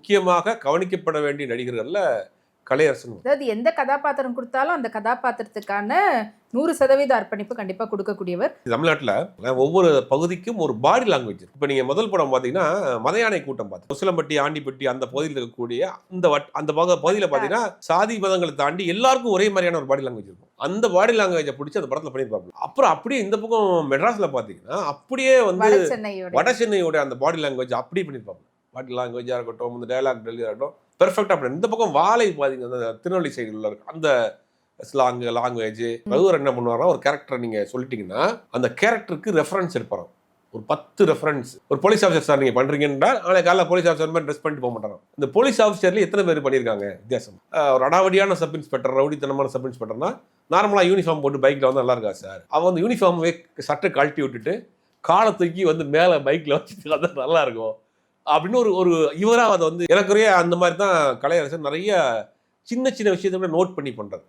முக்கியமாக கவனிக்கப்பட வேண்டிய நடிகர்கள்ல கலையரசன் அதாவது எந்த கதாபாத்திரம் கொடுத்தாலும் அந்த கதாபாத்திரத்துக்கான நூறு சதவீத அர்ப்பணிப்பு கண்டிப்பா கொடுக்கக்கூடியவர். தமிழ்நாட்டுல ஒவ்வொரு பகுதிக்கும் ஒரு பாடி லாங்குவேஜ் இப்போ நீங்க முதல் படம் பாத்தீங்கன்னா மதையானை கூட்டம் பார்த்தோம் உசிலம்பட்டி ஆண்டிப்பட்டி அந்த பகுதியில் இருக்கக்கூடிய அந்த வட்- அந்த பக- பகுதியில பாத்தீங்கன்னா சாதி மதங்களை தாண்டி எல்லாருக்கும் ஒரே மாதிரியான ஒரு பாடி லாங்குவேஜ் இருக்கும். அந்த பாடி லாங்குவேஜை பிடிச்சி அந்த படத்துல பண்ணியிருப்பாங்க அப்புறம் அப்படியே இந்த பக்கம் மெட்ராஸ்ல பாத்தீங்கன்னா அப்படியே வந்து வட சென்னையோட. அந்த பாடி லாங்குவேஜ் அப்படி பண்ணியிருப்பாங்க பாடி லாங்குவேஜாக இருக்கட்டும் இந்த டயலாக் டெல்லியாக இருக்கட்டும் பெர்ஃபெக்டாக அப்படி இந்த பக்கம் வாழை பாத்தீங்க அந்த திருநெல்வேலி சைடுல இருக்கு. அந்த ஸ்லாங் லாங்குவேஜ் ரகுவர் என்ன பண்ணுவாருன்னா ஒரு கேரக்டர் நீங்க சொல்லிட்டீங்கன்னா அந்த கேரக்டருக்கு ரெஃபரன்ஸ் எடுப்பாராம். ஒரு பத்து ரெஃபரன்ஸ் ஒரு போலீஸ் ஆஃபீஸர் சார் நீங்க பண்றீங்கன்னா நாளை காலைல போலீஸ் ஆஃபீஸர் மாதிரி ட்ரெஸ் பண்ணிட்டு போக மாட்டாங்க இந்த போலீஸ் ஆஃபீஸர்ல எத்தனை பேர் பண்ணியிருக்காங்க வித்தியாசம். ஒரு அடாவடியான சப் இன்ஸ்பெக்டர் ரவுடித்தனமான சப் இன்ஸ்பெக்டர்னா நார்மலா யூனிஃபார்ம் போட்டு பைக்ல வந்து நல்லா இருக்கா சார்? அவன் வந்து யூனிஃபார்ம் சட்டை கழட்டி விட்டுட்டு காலை தூக்கி வந்து மேலே பைக்கில் வச்சுட்டு நல்லா இருக்கும். அப்படின்னு ஒரு ஒரு இவராக அதை வந்து எனக்குரிய அந்த மாதிரி தான் கலையரசன் நிறைய சின்ன சின்ன விஷயத்தை கூட நோட் பண்ணி பண்ணுறது